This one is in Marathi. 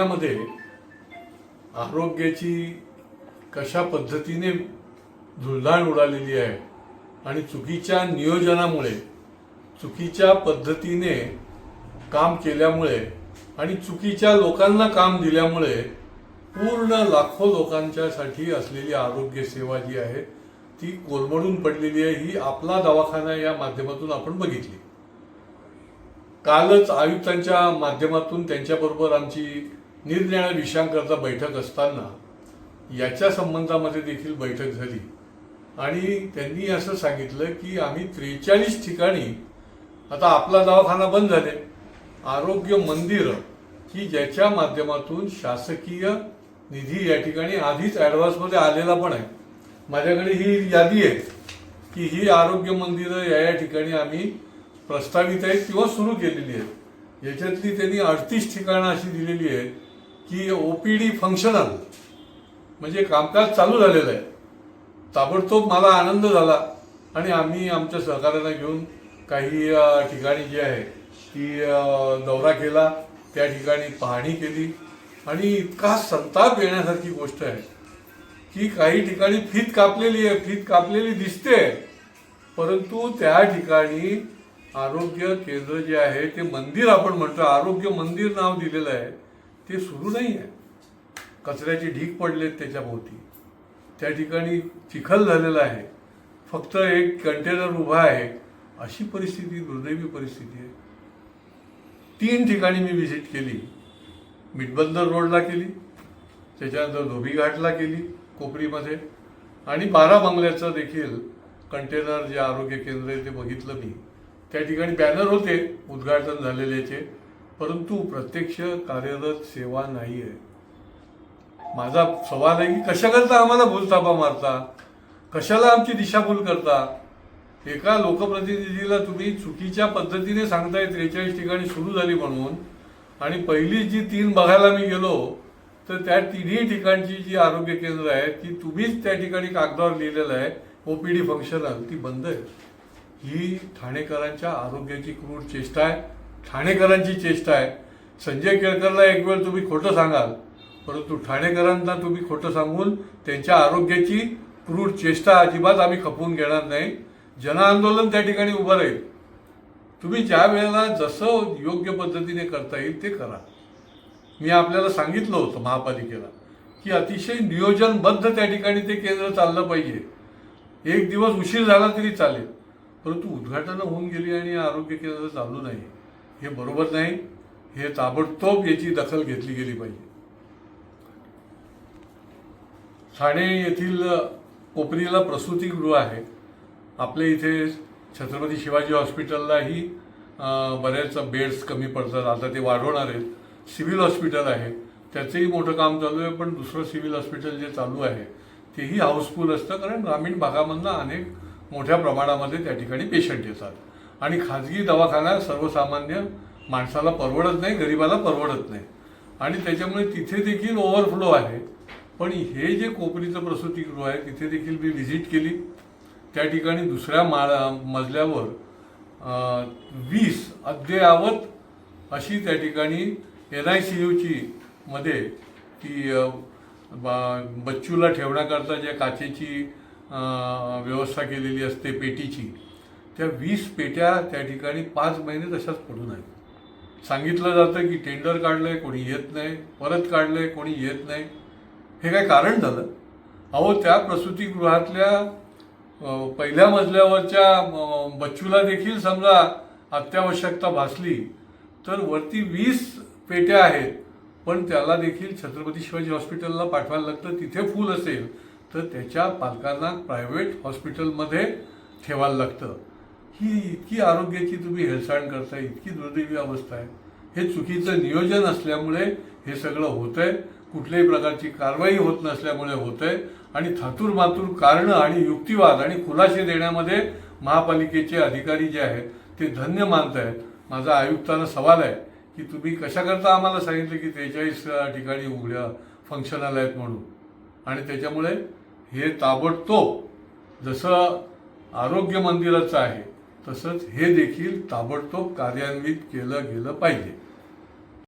त्यामध्ये आरोग्याची कशा पद्धतीने धुळधाण उडालेली आहे आणि चुकीच्या नियोजनामुळे चुकीच्या पद्धतीने काम केल्यामुळे आणि चुकीच्या लोकांना काम दिल्यामुळे पूर्ण लाखो लोकांच्यासाठी असलेली आरोग्य सेवा जी आहे ती कोलमडून पडलेली आहे ही आपला दवाखाना या माध्यमातून आपण बघितली. कालच आयुक्तांच्या माध्यमातून त्यांच्याबरोबर आमची निरनिराळ्या विषयांकरता बैठक असताना याच्या संबंधामध्ये देखील बैठक झाली. आणि त्यांनी असं सांगितलं की आम्ही त्रेचाळीस ठिकाणी आता आपला दवाखाना बंद झाले. आरोग्य मंदिरं की ज्याच्या माध्यमातून शासकीय निधी या ठिकाणी आधीच ॲडव्हान्समध्ये आलेला पण आहे. माझ्याकडे ही यादी आहे की ही आरोग्य मंदिरं या या ठिकाणी आम्ही प्रस्तावित आहेत किंवा सुरू केलेली आहेत. याच्यातली त्यांनी अडतीस ठिकाणं अशी दिलेली आहेत. की ओ पी डी फंक्शनल म्हणजे कामकाज चालू झालेलं आहे. ताबडतोब मला आनंद झाला आणि आम्ही आमच्या सहकाऱ्यांना घेऊन काही ठिकाणी जी आहे ती दौरा केला. त्या ठिकाणी पाहणी केली. आणि इतका संताप येण्यासारखी गोष्ट आहे की काही ठिकाणी फीत कापलेली आहे फीत कापलेली दिसते. परंतु त्या ठिकाणी आरोग्य केंद्र जे आहे ते मंदिर आपण म्हणतो आरोग्य मंदिर नाव दिलेलं आहे. ते सुरू नाही आहे. कचऱ्याचे ढीक पडलेत त्याच्याभोवती त्या ठिकाणी चिखल झालेला आहे. फक्त एक कंटेनर उभा आहे. अशी परिस्थिती दुर्दैवी परिस्थिती आहे. तीन ठिकाणी मी व्हिजिट केली. मिटबंदर रोडला केली. त्याच्यानंतर धोबीघाटला केली कोपरीमध्ये. आणि बारा बंगल्याचं देखील कंटेनर जे आरोग्य केंद्र आहे ते बघितलं मी. त्या ठिकाणी बॅनर होते. उद्घाटन झालेल्याचे परंतु प्रत्यक्ष कार्यरत सेवा नाही आहे माझा सवाल आहे की कशाकरता आम्हाला भूलतापा मारता? कशाला आमची दिशाभूल करता? एका लोकप्रतिनिधीला तुम्ही चुकीच्या पद्धतीने सांगताय त्रेचाळीस ठिकाणी सुरू झाली म्हणून. आणि पहिली जी तीन बघायला मी गेलो तर त्या तिन्ही ठिकाणची जी आरोग्य केंद्र आहेत ती तुम्हीच त्या ठिकाणी कागदावर लिहिलेलं आहे ओपीडी फंक्शनल ती बंद आहे. ही ठाणेकरांच्या आरोग्याची क्रूर चेष्टा आहे. ठाणेकरांची चेष्टा आहे. संजय केळकरला एक वेळ तुम्ही खोटं सांगाल परंतु ठाणेकरांना तुम्ही खोटं सांगून त्यांच्या आरोग्याची क्रूर चेष्टा अजिबात आम्ही खपवून घेणार नाही. जनआंदोलन त्या ठिकाणी उभं राहील. तुम्ही ज्या वेळेला जसं योग्य पद्धतीने करता येईल ते करा. मी आपल्याला सांगितलं होतं महापालिकेला की अतिशय नियोजनबद्ध त्या ठिकाणी ते केंद्र चाललं पाहिजे. एक दिवस उशीर झाला तरी चालेल परंतु उद्घाटनं होऊन गेली आणि आरोग्य केंद्र चालू नाही. हे बरोबर नाही हे ताबडतोब याची दखल घेतली गेली पाहिजे. ठाणे येथील कोपरीला प्रसूतीगृह आहे. आपल्या इथे छत्रपती शिवाजी हॉस्पिटललाही बऱ्याच बेड्स कमी पडतात. आता ते वाढवणार आहेत. सिव्हिल हॉस्पिटल आहे. त्याचंही मोठं काम चालू आहे पण दुसरं सिव्हिल हॉस्पिटल जे चालू आहे तेही हाऊसफुल असतं कारण ग्रामीण भागामधनं अनेक मोठ्या प्रमाणामध्ये त्या ठिकाणी पेशंट येतात. आणि खाजगी दवाखाना सर्वसामान्य माणसाला परवडत नाही गरिबाला परवडत नाही. आणि त्याच्यामुळे तिथे देखील ओव्हरफ्लो आहे. पण हे जे कोपरीचं प्रसूतीगृह आहे तिथे देखील मी व्हिजिट केली. त्या ठिकाणी दुसऱ्या माळा मजल्यावर वीस अद्ययावत अशी त्या ठिकाणी एन आय सी यूची मध्ये ती बच्चूला ठेवण्याकरता ज्या काचेची व्यवस्था केलेली असते पेटीची त्या वीस पेट्या त्या ठिकाणी पाच महिने तशाच पडून आहेत. सांगितलं जातं की टेंडर काढलंय कोणी येत नाही परत काढलंय कोणी येत नाही. हे काय कारण झालं? अहो त्या प्रसूतीगृहातल्या पहिल्या मजल्यावरच्या बच्चूला देखील समजा अत्यावश्यकता भासली तर वरती वीस पेट्या आहेत. पण त्याला देखील छत्रपती शिवाजी हॉस्पिटलला पाठवायला लागतं. तिथे फुल असेल तर त्याच्या पालकांना प्रायव्हेट हॉस्पिटलमध्ये ठेवायला लागतं. ही इतकी आरोग्याची तुम्ही हेळसांड करताय इतकी दुर्दैवी अवस्था आहे. हे चुकीचं नियोजन असल्यामुळे हे सगळं होतंय. कुठल्याही प्रकारची कारवाई होत नसल्यामुळे होतंय. आणि थातूर मातूर कारणं आणि युक्तिवाद आणि खुलासे देण्यामध्ये महापालिकेचे अधिकारी जे आहेत ते धन्य मानत आहेत. माझा आयुक्तांना सवाल आहे की तुम्ही कशाकरता आम्हाला सांगितलं की त्रेचाळीस ठिकाणी उघड्या फंक्शनल आहेत म्हणून? आणि त्याच्यामुळे हे ताबडतोब जसं आरोग्य मंदिराचं आहे तसंच हे देखील ताबडतोब कार्यान्वित केलं गेलं पाहिजे.